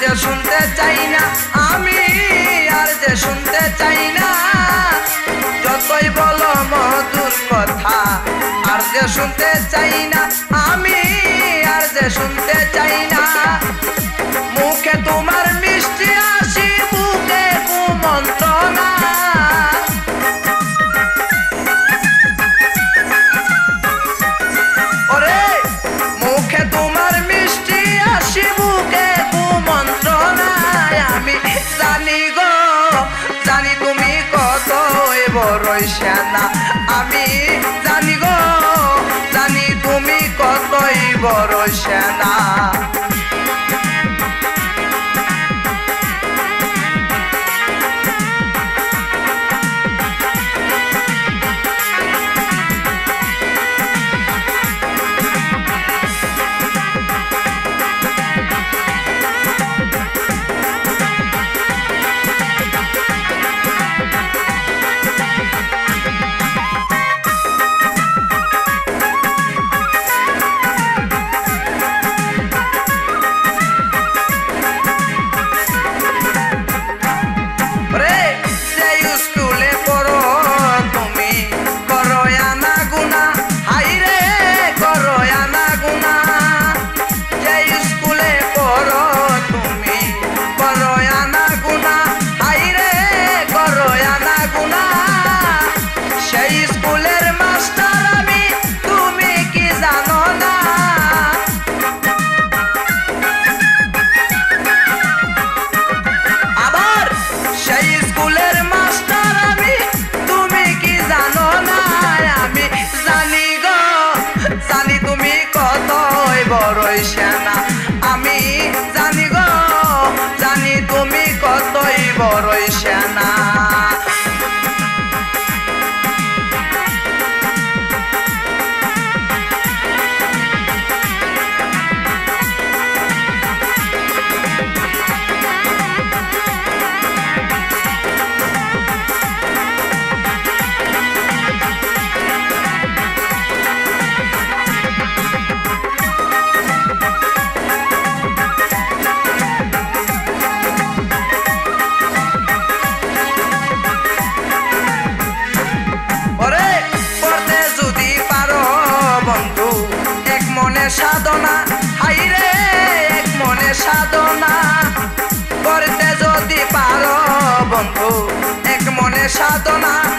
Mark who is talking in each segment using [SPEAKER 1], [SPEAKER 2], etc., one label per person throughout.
[SPEAKER 1] যে শুনতে চাই না, আমি আর যে শুনতে চাই না। যতই বলো মধুর কথা, আর যে শুনতে চাই না, আমি আর যে শুনতে চাই না। মুখে তোমার বড়ই সেনা। আমি জানি গো জানি তুমি কতই বড় সেনা। বড়ই সেনা সাধনা হাইরে এক মনে সাধনা। করতে যদি পারো বন্ধু এক মনে সাধনা।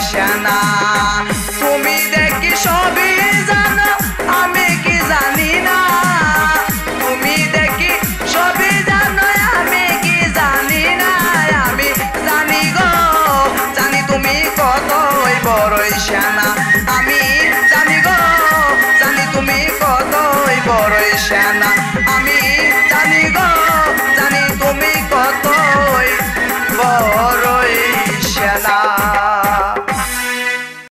[SPEAKER 1] সেনা তুমি দেখি সবই জানো, আমি কি জানি না। তুমি দেখি সবই জানো, আমি কি জানি না। আমি জানি গো, জানি তুমি কত বড়ই সেনা। আমি জানি গো, জানি তুমি কত বড়ই সেনা। আমি জানি গো